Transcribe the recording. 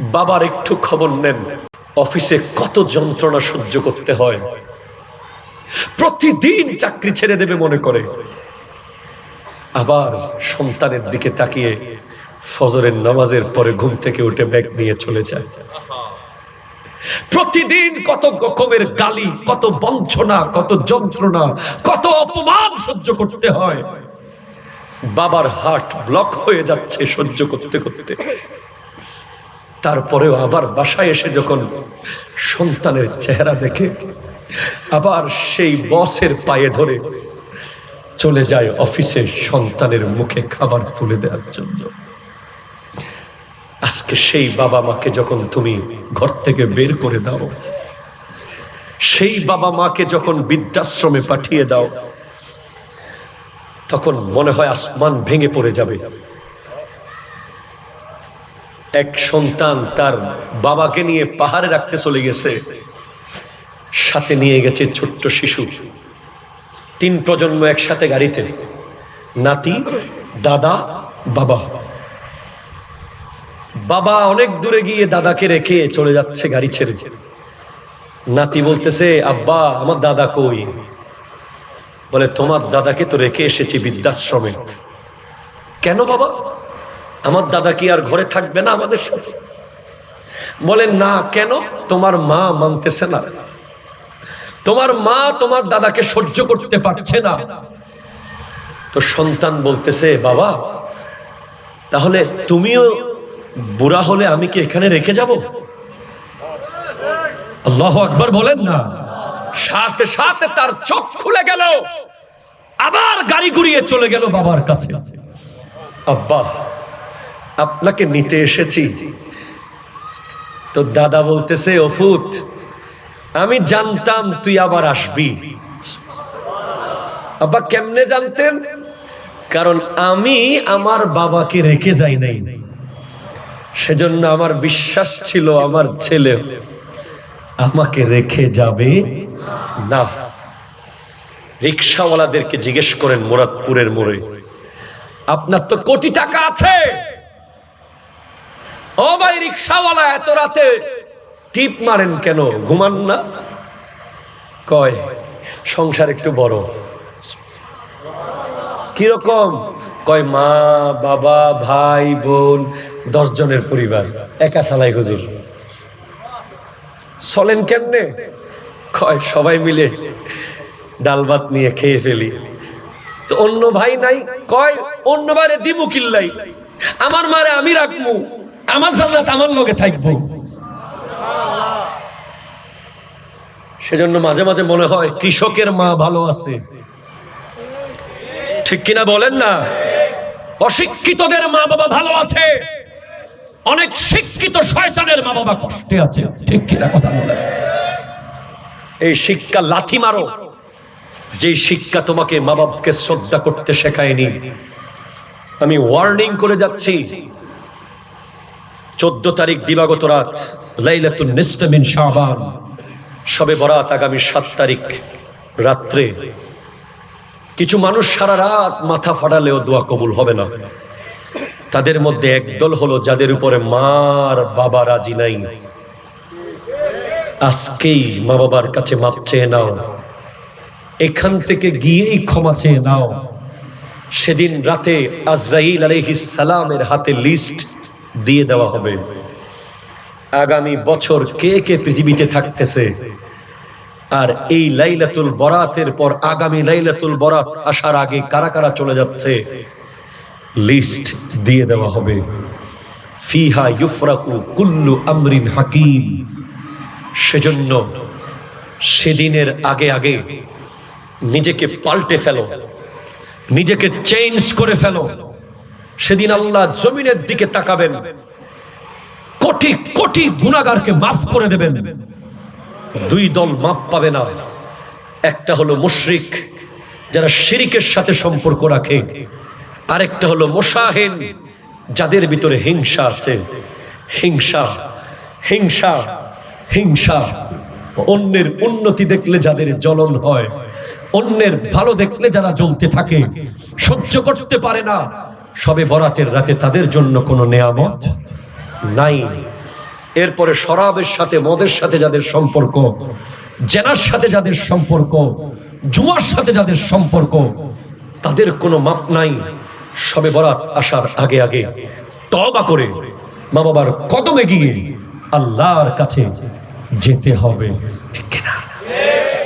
বাবার একটু খবর নেন। অফিসে কত যন্ত্রণা সহ্য করতে হয়। প্রতিদিন চাকরি ছেড়ে দেবে মনে করে। আবার সন্তানের দিকে তাকিয়ে ফজরের নামাজের পরে ঘুম থেকে উঠে ব্যাগ নিয়ে চলে যায়। প্রতিদিন কত রকমের গালি, কত বঞ্চনা, কত যন্ত্রণা, কত অপমান সহ্য করতে হয়। বাবার হার্ট ব্লক হয়ে যাচ্ছে সহ্য করতে করতে। তারপরেও আবার বাসায় এসে যখন সন্তানের চেহারা দেখে, আবার সেই বসের পায়ে ধরে চলে যায় অফিসে সন্তানের মুখে খাবার তুলে দেওয়ার জন্য। আজকে সেই বাবা মাকে যখন তুমি ঘর থেকে বের করে দাও, সেই বাবা মাকে যখন বৃদ্ধাশ্রমে পাঠিয়ে দাও, তখন মনে হয় আসমান ভেঙে পড়ে যাবে। এক সন্তান তার বাবাকে নিয়ে পাহাড়ে রাখতে চলে গেছে। সাথে নিয়ে গেছে ছোট্ট শিশু। তিন প্রজন্ম একসাথে গাড়িতে। নাতি, দাদা, বাবা। বাবা অনেক দূরে গিয়ে দাদাকে রেখে চলে যাচ্ছে গাড়ি ছেড়ে। নাতি বলতেছে, আব্বা, আমার দাদা কই? বলে, তোমার দাদাকে তো রেখে এসেছি বৃদ্ধাশ্রমে। কেন বাবা? আমার দাদা কি আর ঘরে থাকবে না আমাদের সাথে? বলে না, কেন? তোমার মা মানতেছে না। তোমার মা তোমার দাদাকে সহ্য করতে পারছে না। তো সন্তান বলতেছে, বাবা, তাহলে তুমিও বুড়া হলে আমি কি এখানে রেখে যাব? আল্লাহ আকবর বলেন, না। সাথে সাথে তার চোখ খুলে গেল। আবার গাড়ি ঘুরিয়ে চলে গেল বাবার কাছে। আব্বা আপনাকে নিতে এসেছি। তো দাদা বলতেছে, অফুত, আমি জানতাম তুই আবার আসবি। আব্বা কেমনে জানতেন? কারণ আমি আমার বাবাকে রেখে যাই নাই। সেজন্য আমার বিশ্বাস ছিল আমার ছেলে আমাকে রেখে যাবে না। রিক্সাওয়ালাদেরকে জিজ্ঞেস করেন মুরাদপুরের মোড়ে, আপনার তো কোটি টাকা আছে। ও ভাই রিক্সাওয়ালা, এত রাতে টিপ মারেন কেন? ঘুমান না? কয়, সংসার একটু বড়। কীরকম? কয়, মা, বাবা, ভাই, বোন, দশ জনের পরিবার, একা সালাই হুজুর। চলেন কেমনে? কয়, সবাই মিলে ডাল ভাত নিয়ে খেয়ে ফেলি। তো অন্য ভাই নাই? কয়, অন্য বারে দিমু কিল্লাই। আমার মারে আমি রাখব আমার জান্নাত আমার লগে থাকব। সেজন্য মাঝে মাঝে মনে হয় কৃষকের মা ভালো আছে। ঠিক কিনা বলেন না? অশিক্ষিতদের মা বাবা ভালো আছে। অনেক শিক্ষিত শয়তানের মা বাবা কষ্টে আছে। ঠিক কিনা কথা বলেন। এই শিক্ষা লাথি মারো। যে শিক্ষা তোমাকে মা বাপকে শ্রদ্ধা করতে শেখায়নি। আমি ওয়ার্নিং করে যাচ্ছি। চোদ্দ তারিখ দিবাগত রাত লাইলাতুল নিসফে মিন শাবান। সবে বরাত আগামী সাত তারিখ রাত্রে। কিছু মানুষ সারা রাত মাথা ফাটালেও দোয়া কবুল হবে না। তাদের মধ্যে একদল হলো যাদের উপরে মার বাবা রাজি নাই। আজকেই মা বাবার কাছে মাপ চেয়ে নাও। এখান থেকে গিয়েই ক্ষমা চেয়ে নাও। সেদিন রাতে আজরাইল আলাইহিস সালামের হাতে লিস্ট দিয়ে দেওয়া হবে। আগামী বছর কে কে পৃথিবীতে থাকতেছে? আর এই লাইলাতুল বরাতের পর আগামী লাইলাতুল বরাত আসার আগে কারা কারা চলে যাচ্ছে? লিস্ট দিয়ে দেওয়া হবে। ফিহা ইউফরাকু কুল্লু আমরিন হাকিম। সেজন্য সেদিনের আগে আগে নিজেকে পাল্টে ফেলো। নিজেকে চেঞ্জ করে ফেলো। সেদিন আল্লাহ জমিনের দিকে তাকাবেন। কোটি কোটি গুণাগারকে মাফ করে দেবেন। দুই দল মাপ পাবে না। একটা হলো মুশরিক, যারা শিরিকের সাথে সম্পর্ক রাখে। আরেকটা হলো মোশাহেন, যাদের ভিতরে হিংসা আছে। হিংসা হিংসা হিংসা। অন্যের উন্নতি দেখলে যাদের জ্বলন হয়, অন্যের ভালো দেখলে যারা জ্বলতে থাকে, সহ্য করতে পারে না। সবে বরাতের রাতে তাদের জন্য কোনো নেয়ামত নাই। এরপরে শরাবের সাথে, মদের সাথে যাদের সম্পর্ক, জেনার সাথে যাদের সম্পর্ক জুয়ার সাথে যাদের সম্পর্ক, তাদের কোনো মাপ নাই। সবে বরাত আসার আগে আগে তবা করে মা বাবার কদমে গিয়ে আল্লাহর কাছে যেতে হবে। ঠিক কিনা?